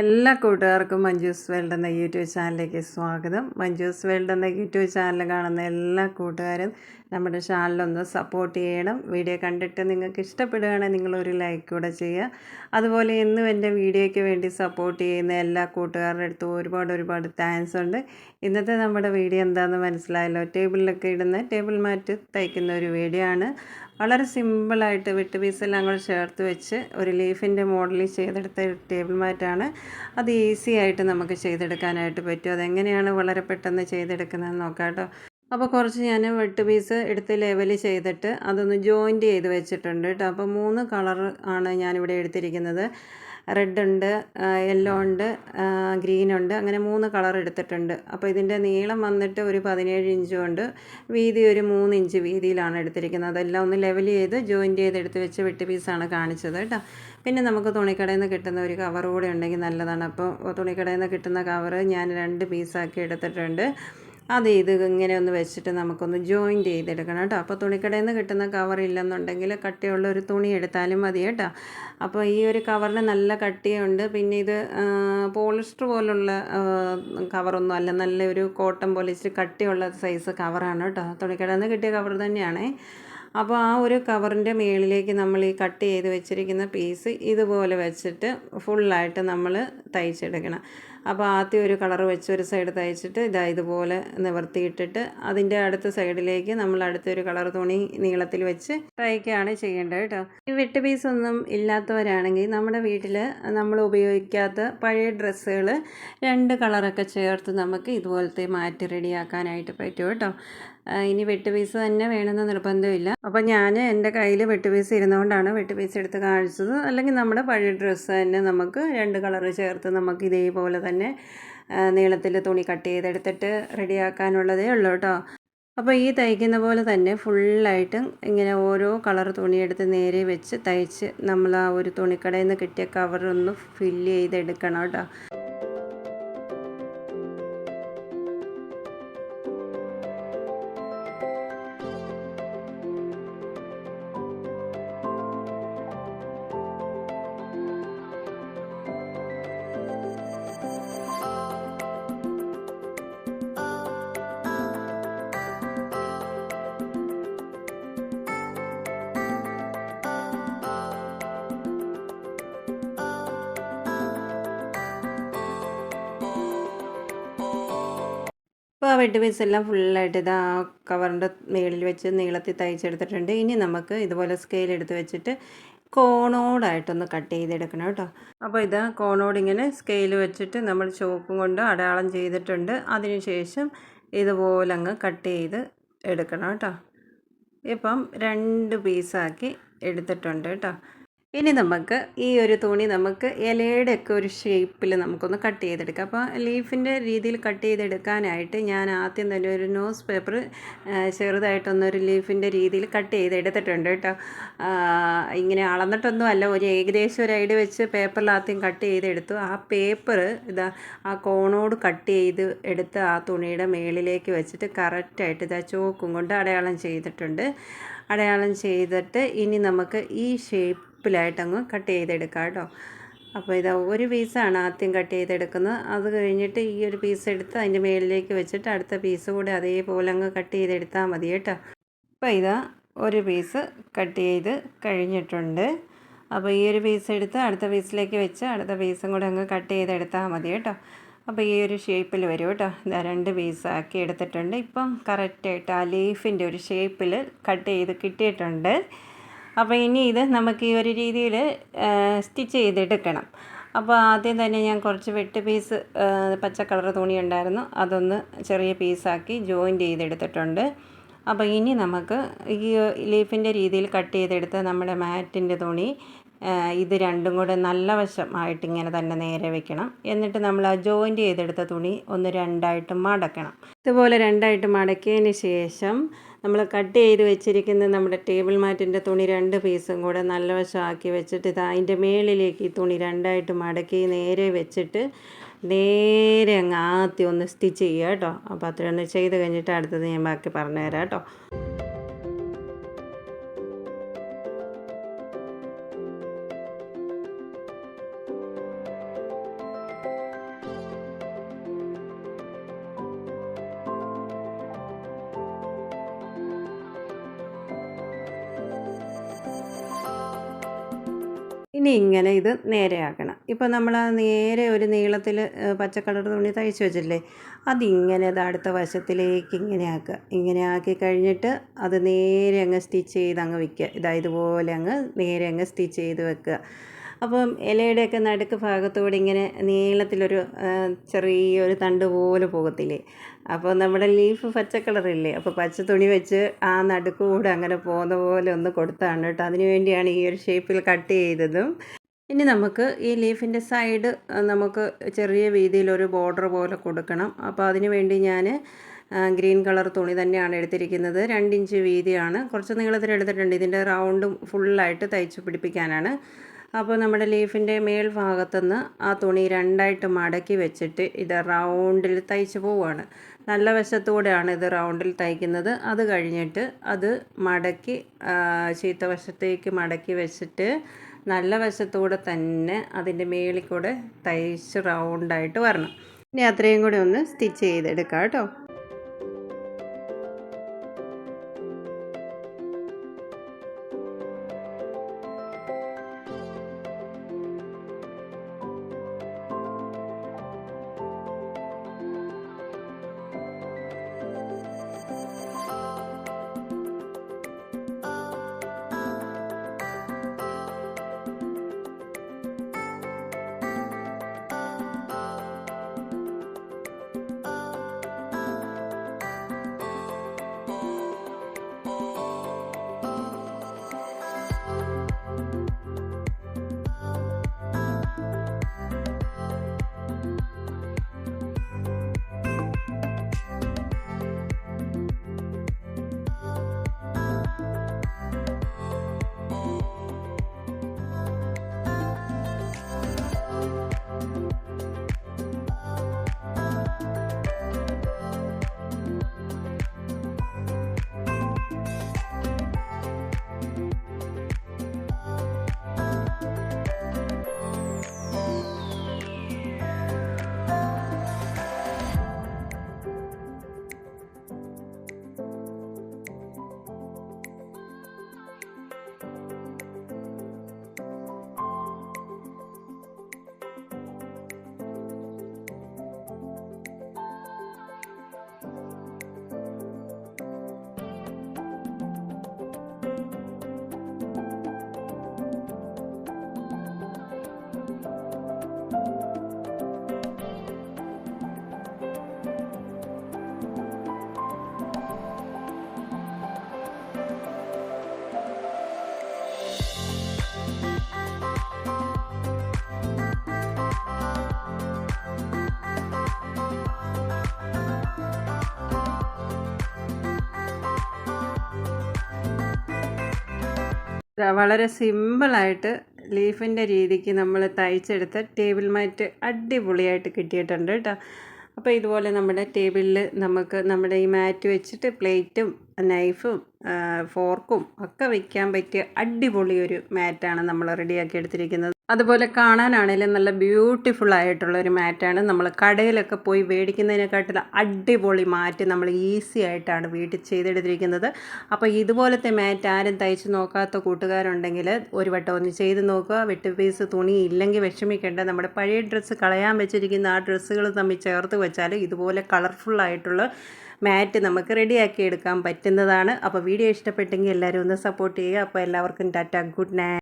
എല്ലാ കൂട്ടുകാർക്കും മഞ്ജൂസ് വേൾഡ് എന്ന യൂട്യൂബ് ചാനലിലേക്ക് സ്വാഗതം. മഞ്ജൂസ് വേൾഡ് എന്ന യൂട്യൂബ് ചാനൽ കാണുന്ന എല്ലാ കൂട്ടുകാരും നമ്മുടെ ചാനലൊന്ന് സപ്പോർട്ട് ചെയ്യണം. വീഡിയോ കണ്ടിട്ട് നിങ്ങൾക്ക് ഇഷ്ടപ്പെടുകയാണെങ്കിൽ നിങ്ങളൊരു ലൈക്ക് കൂടെ ചെയ്യുക. അതുപോലെ ഇന്നും എന്റെ വീഡിയോയ്ക്ക് വേണ്ടി സപ്പോർട്ട് ചെയ്യുന്ന എല്ലാ കൂട്ടുകാരുടെ അടുത്തും ഒരുപാട് ഒരുപാട് താങ്ക്സ് ഉണ്ട്. ഇന്നത്തെ നമ്മുടെ വീഡിയോ എന്താണെന്ന് മനസ്സിലായല്ലോ? ടേബിളിലൊക്കെ ഇടുന്ന ടേബിൾ മാറ്റ് തയ്ക്കുന്ന ഒരു വീഡിയോ ആണ്. വളരെ സിമ്പിളായിട്ട് വിട്ട് പീസെല്ലാം കൂടെ ചേർത്ത് വെച്ച് ഒരു ലീഫിന്റെ മോഡലിൽ ചെയ്തെടുത്ത ടേബിൾ മാറ്റാണ്. അത് ഈസി ആയിട്ട് നമുക്ക് ചെയ്തെടുക്കാനായിട്ട് പറ്റും. അതെങ്ങനെയാണ് വളരെ പെട്ടെന്ന് ചെയ്തെടുക്കുന്നതെന്ന് നോക്കാം കേട്ടോ. അപ്പോൾ കുറച്ച് ഞാൻ വെട്ട് പീസ് എടുത്ത് ലെവൽ ചെയ്തിട്ട് അതൊന്ന് ജോയിന്റ് ചെയ്ത് വെച്ചിട്ടുണ്ട് കേട്ടോ. അപ്പോൾ മൂന്ന് കളർ ആണ് ഞാനിവിടെ എടുത്തിരിക്കുന്നത്. റെഡ് ഉണ്ട് യെല്ലോ ഉണ്ട് ഗ്രീൻ ഉണ്ട് അങ്ങനെ മൂന്ന് കളർ എടുത്തിട്ടുണ്ട്. അപ്പോൾ ഇതിന്റെ നീളം വന്നിട്ട് ഒരു പതിനേഴ് ഇഞ്ചും ഉണ്ട് വീതി ഒരു മൂന്ന് ഇഞ്ച് വീതിയിലാണ് എടുത്തിരിക്കുന്നത്. അതെല്ലാം ഒന്ന് ലെവൽ ചെയ്ത് ജോയിന്റ് ചെയ്ത് എടുത്ത് വെച്ച് വെട്ട് പീസാണ് കാണിച്ചത് കേട്ടോ. പിന്നെ നമുക്ക് തുണിക്കടയിൽ നിന്ന് കിട്ടുന്ന ഒരു കവർ കൂടെ ഉണ്ടെങ്കിൽ നല്ലതാണ്. അപ്പോൾ തുണിക്കടയിൽ നിന്ന് കിട്ടുന്ന കവർ ഞാൻ രണ്ട് പീസാക്കി എടുത്തിട്ടുണ്ട്. അത് ഇത് ഇങ്ങനെ ഒന്ന് വെച്ചിട്ട് നമുക്കൊന്ന് ജോയിന്റ് ചെയ്തെടുക്കണം കേട്ടോ. അപ്പോൾ തുണിക്കടയിൽ നിന്ന് കിട്ടുന്ന കവർ ഇല്ലെന്നുണ്ടെങ്കിൽ കട്ടിയുള്ള ഒരു തുണി എടുത്താലും മതി കേട്ടോ. അപ്പോൾ ഈ ഒരു കവറിന് നല്ല കട്ടിയുണ്ട്. പിന്നെ ഇത് പോളിസ്റ്റർ പോലുള്ള കവറൊന്നും അല്ല. നല്ലൊരു കോട്ടൺ പോലെ ഇച്ചിരി കട്ടിയുള്ള സൈസ് കവറാണ് കേട്ടോ. തുണിക്കടയിൽ നിന്ന് കിട്ടിയ കവർ തന്നെയാണേ. അപ്പോൾ ആ ഒരു കവറിന്റെ മുകളിലേക്ക് നമ്മൾ ഈ കട്ട് ചെയ്ത് വെച്ചിരിക്കുന്ന പീസ് ഇതുപോലെ വെച്ചിട്ട് ഫുള്ളായിട്ട് നമ്മൾ തയ്ച്ചെടുക്കണം. അപ്പോൾ ആദ്യം ഒരു കളർ വെച്ച് ഒരു സൈഡ് തയ്ച്ചിട്ട് ഇതാ ഇതുപോലെ നിവർത്തിയിട്ടിട്ട് അതിന്റെ അടുത്ത സൈഡിലേക്ക് നമ്മൾ അടുത്തൊരു കളർ തുണി നീളത്തിൽ വെച്ച് തയ്ക്കുകയാണ് ചെയ്യേണ്ടത് കേട്ടോ. ഈ വെട്ട് പീസ് ഒന്നും ഇല്ലാത്തവരാണെങ്കിൽ നമ്മുടെ വീട്ടിൽ നമ്മൾ ഉപയോഗിക്കാത്ത പഴയ ഡ്രസ്സുകൾ രണ്ട് കളറൊക്കെ ചേർത്ത് നമുക്ക് ഇതുപോലത്തെ മാറ്റി റെഡിയാക്കാനായിട്ട് പറ്റും കേട്ടോ. ഇനി വെട്ടുപീസ് തന്നെ വേണമെന്ന് നിർബന്ധമില്ല. അപ്പോൾ ഞാൻ എന്റെ കയ്യിൽ വെട്ടുപീസ് ഇരുന്നുകൊണ്ടാണ് വെട്ടുപീസ് എടുത്ത് കാണിച്ചത്. അല്ലെങ്കിൽ നമ്മുടെ പഴയ ഡ്രസ്സ് തന്നെ നമുക്ക് രണ്ട് കളർ ചേർത്ത് നമുക്ക് ഇതേപോലെ തന്നെ നീളത്തിൽ തുണി കട്ട് ചെയ്തെടുത്തിട്ട് റെഡിയാക്കാനുള്ളതേ ഉള്ളൂ കേട്ടോ. അപ്പോൾ ഈ തയ്ക്കുന്ന പോലെ തന്നെ ഫുള്ളായിട്ടും ഇങ്ങനെ ഓരോ കളർ തുണിയെടുത്ത് നേരെ വെച്ച് തയ്ച്ച് നമ്മൾ ആ ഒരു തുണിക്കടയിൽ നിന്ന് കിട്ടിയ കവറൊന്ന് ഫില്ല് ചെയ്തെടുക്കണം കേട്ടോ. ആ വെഡ് പീസ് എല്ലാം ഫുള്ളായിട്ട് ഇത് ആ കവറിന്റെ മേളിൽ വെച്ച് നീളത്തിൽ തയ്ച്ചെടുത്തിട്ടുണ്ട്. ഇനി നമുക്ക് ഇതുപോലെ സ്കെയിൽ എടുത്ത് വെച്ചിട്ട് കോണോടായിട്ടൊന്ന് കട്ട് ചെയ്തെടുക്കണം കേട്ടോ. അപ്പോൾ ഇത് കോണോട് ഇങ്ങനെ സ്കെയിൽ വെച്ചിട്ട് നമ്മൾ ചോക്കും കൊണ്ട് അടയാളം ചെയ്തിട്ടുണ്ട്. അതിനുശേഷം ഇതുപോലെ അങ്ങ് കട്ട് ചെയ്ത് എടുക്കണം കേട്ടോ. ഇപ്പം രണ്ട് പീസാക്കി എടുത്തിട്ടുണ്ട് കേട്ടോ. ഇനി നമുക്ക് ഈ ഒരു തുണി നമുക്ക് ഇലയുടെ ഒക്കെ ഒരു ഷേപ്പിൽ നമുക്കൊന്ന് കട്ട് ചെയ്തെടുക്കാം. അപ്പോൾ ലീഫിന്റെ രീതിയിൽ കട്ട് ചെയ്തെടുക്കാനായിട്ട് ഞാൻ ആദ്യം തന്നെ ഒരു ന്യൂസ് പേപ്പർ ചെറുതായിട്ടൊന്നൊരു ലീഫിന്റെ രീതിയിൽ കട്ട് ചെയ്തെടുത്തിട്ടുണ്ട് കേട്ടോ. ഇങ്ങനെ അളന്നിട്ടൊന്നും അല്ല ഒരു ഏകദേശം ഒരു ഐഡിയ വെച്ച് പേപ്പറിൽ ആദ്യം കട്ട് ചെയ്തെടുത്തു. ആ പേപ്പർ ഇതാ ആ കോണോട് കട്ട് ചെയ്ത് എടുത്ത് ആ തുണിയുടെ മേളിലേക്ക് വെച്ചിട്ട് കറക്റ്റായിട്ട് ഇതാ ചോക്കും കൊണ്ട് അടയാളം ചെയ്തിട്ടുണ്ട്. അടയാളം ചെയ്തിട്ട് ഇനി നമുക്ക് ഈ ഷേപ്പ് അങ്ങ് കട്ട് ചെയ്തെടുക്കാം കേട്ടോ. അപ്പോൾ ഇതാ ഒരു പീസാണ് ആദ്യം കട്ട് ചെയ്തെടുക്കുന്നത്. അത് കഴിഞ്ഞിട്ട് ഈ ഒരു പീസ് എടുത്ത് അതിന്റെ മേളിലേക്ക് വെച്ചിട്ട് അടുത്ത പീസ് കൂടെ അതേപോലെ അങ്ങ് കട്ട് ചെയ്തെടുത്താൽ മതി കേട്ടോ. അപ്പോൾ ഇതാ ഒരു പീസ് കട്ട് ചെയ്ത് കഴിഞ്ഞിട്ടുണ്ട്. അപ്പോൾ ഈ ഒരു പീസ് എടുത്ത് അടുത്ത പീസിലേക്ക് വെച്ച് അടുത്ത പീസും കൂടെ അങ്ങ് കട്ട് ചെയ്തെടുത്താൽ മതി കേട്ടോ. അപ്പോൾ ഈ ഒരു ഷേപ്പിൽ വരും കേട്ടോ. ഇതാ രണ്ട് പീസാക്കി എടുത്തിട്ടുണ്ട്. ഇപ്പം കറക്റ്റായിട്ട് ആ ലീഫിന്റെ ഒരു ഷേപ്പിൽ കട്ട് ചെയ്ത് കിട്ടിയിട്ടുണ്ട്. അപ്പോൾ ഇനി ഇത് നമുക്ക് ഈ ഒരു രീതിയിൽ സ്റ്റിച്ച് ചെയ്തെടുക്കണം. അപ്പോൾ ആദ്യം തന്നെ ഞാൻ കുറച്ച് വെട്ട് പീസ് പച്ച കളർ തുണി ഉണ്ടായിരുന്നു. അതൊന്ന് ചെറിയ പീസാക്കി ജോയിന്റ് ചെയ്തെടുത്തിട്ടുണ്ട്. അപ്പോൾ ഇനി നമുക്ക് ഈ ലീഫിന്റെ രീതിയിൽ കട്ട് ചെയ്തെടുത്ത് നമ്മുടെ മാറ്റിന്റെ തുണി ഇത് രണ്ടും കൂടെ നല്ല വശമായിട്ട് ഇങ്ങനെ തന്നെ നേരെ വെക്കണം. എന്നിട്ട് നമ്മൾ ആ ജോയിന്റ് ചെയ്തെടുത്ത തുണി ഒന്ന് രണ്ടായിട്ട് മടക്കണം. ഇതുപോലെ രണ്ടായിട്ട് മടക്കിയതിന് ശേഷം നമ്മൾ കട്ട് ചെയ്ത് വെച്ചിരിക്കുന്ന നമ്മുടെ ടേബിൾ മാറ്റിന്റെ തുണി രണ്ട് പീസും കൂടെ നല്ല വശമാക്കി വെച്ചിട്ട് ഇത് അതിന്റെ മേളിലേക്ക് ഈ തുണി രണ്ടായിട്ട് മടക്കി നേരെ വെച്ചിട്ട് നേരെ അങ്ങ് ആദ്യം ഒന്ന് സ്റ്റിച്ച് ചെയ്യുക കേട്ടോ. അപ്പോൾ അത്രയൊന്ന് ചെയ്ത് കഴിഞ്ഞിട്ട് അടുത്തത് ഞാൻ ബാക്കി പറഞ്ഞുതരാം കേട്ടോ. ഇനി ഇങ്ങനെ ഇത് നേരെയാക്കണം. ഇപ്പോൾ നമ്മൾ നേരെ ഒരു നീളത്തിൽ പച്ചക്കളർ കളർ തുണി തയ്ച്ച് വെച്ചില്ലേ അതിങ്ങനെ അത് അടുത്ത വശത്തിലേക്ക് ഇങ്ങനെ ആക്കുക. ഇങ്ങനെ ആക്കി കഴിഞ്ഞിട്ട് അത് നേരെ അങ്ങ് സ്റ്റിച്ച് ചെയ്ത് അങ്ങ് വയ്ക്കുക ഇതാ ഇതുപോലെ അങ്ങ് നേരെ അങ്ങ് സ്റ്റിച്ച് ചെയ്ത് വെക്കുക. അപ്പം ഇലയുടെയൊക്കെ നടുക്ക് ഭാഗത്തൂടെ ഇങ്ങനെ നീളത്തിലൊരു ചെറിയൊരു തണ്ട് പോലെ പോകത്തില്ലേ? അപ്പോൾ നമ്മുടെ ലീഫ് പച്ച കളറില്ലേ? അപ്പോൾ പച്ച തുണി വെച്ച് ആ നടുക്കൂടെ അങ്ങനെ പോകുന്ന പോലെ ഒന്ന് കൊടുത്താണ് കേട്ടോ. അതിന് വേണ്ടിയാണ് ഈ ഒരു ഷേപ്പിൽ കട്ട് ചെയ്തതും. ഇനി നമുക്ക് ഈ ലീഫിന്റെ സൈഡ് നമുക്ക് ചെറിയ രീതിയിലൊരു ബോർഡർ പോലെ കൊടുക്കണം. അപ്പോൾ അതിന് വേണ്ടി ഞാൻ ഗ്രീൻ കളർ തുണി തന്നെയാണ് എടുത്തിരിക്കുന്നത്. രണ്ടിഞ്ച് വീതിയാണ്. കുറച്ച് നീളത്തിൽ എടുത്തിട്ടുണ്ട് ഇതിന്റെ റൗണ്ടും ഫുള്ളായിട്ട് തയ്ച്ച് പിടിപ്പിക്കാനാണ്. അപ്പോൾ നമ്മുടെ ലീഫിന്റെ മേൽ ഭാഗത്തുനിന്ന് ആ തുണി രണ്ടായിട്ട് മടക്കി വെച്ചിട്ട് ഇത് റൗണ്ടിൽ തയ്ച്ച് പോവുകയാണ്. നല്ല വശത്തൂടെയാണ് ഇത് റൗണ്ടിൽ തയ്ക്കുന്നത്. അത് കഴിഞ്ഞിട്ട് അത് മടക്കി ചീത്ത വശത്തേക്ക് മടക്കി വെച്ചിട്ട് നല്ല വശത്തൂടെ തന്നെ അതിന്റെ മേളിൽ കൂടെ തയ്ച്ച് റൗണ്ടായിട്ട് വരണം. ഇനി അത്രയും കൂടി ഒന്ന് സ്റ്റിച്ച് ചെയ്തെടുക്കാം കേട്ടോ. വളരെ സിമ്പിളായിട്ട് ലീഫിന്റെ രീതിക്ക് നമ്മൾ തയ്ച്ചെടുത്ത ടേബിൾ മാറ്റ് അടിപൊളിയായിട്ട് കിട്ടിയിട്ടുണ്ട് കേട്ടോ. അപ്പോൾ ഇതുപോലെ നമ്മുടെ ടേബിളിൽ നമുക്ക് നമ്മുടെ ഈ മാറ്റ് വെച്ചിട്ട് പ്ലേറ്റും നൈഫും ഫോർക്കും ഒക്കെ വയ്ക്കാൻ പറ്റിയ അടിപൊളി ഒരു മാറ്റാണ് നമ്മൾ റെഡിയാക്കി എടുത്തിരിക്കുന്നത്. അതുപോലെ കാണാനാണെങ്കിലും നല്ല ബ്യൂട്ടിഫുൾ ആയിട്ടുള്ള ഒരു മാറ്റാണ് നമ്മൾ കടയിലൊക്കെ പോയി മേടിക്കുന്നതിനെക്കാട്ടിലും അടിപൊളി മാറ്റ് നമ്മൾ ഈസി ആയിട്ടാണ് വീട്ടിൽ ചെയ്തെടുത്തിരിക്കുന്നത്. അപ്പോൾ ഇതുപോലത്തെ മാറ്റ് ആരും തയ്ച്ച് നോക്കാത്ത കൂട്ടുകാരുണ്ടെങ്കിൽ ഒരു വട്ടം ഒന്ന് ചെയ്ത് നോക്കുക. വെട്ട് പീസ് തുണി ഇല്ലെങ്കിൽ വിഷമിക്കേണ്ട. നമ്മുടെ പഴയ ഡ്രസ്സ് കളയാൻ വെച്ചിരിക്കുന്ന ആ ഡ്രസ്സുകൾ തമ്മിൽ ചേർത്ത് വെച്ചാൽ ഇതുപോലെ കളർഫുൾ ആയിട്ടുള്ള മാറ്റ് നമുക്ക് റെഡിയാക്കി എടുക്കാൻ പറ്റുന്നതാണ്. അപ്പോൾ വീഡിയോ ഇഷ്ടപ്പെട്ടെങ്കിൽ എല്ലാവരും ഒന്ന് സപ്പോർട്ട് ചെയ്യുക. അപ്പോൾ എല്ലാവർക്കും ടാറ്റ ഗുഡ് നൈറ്റ്.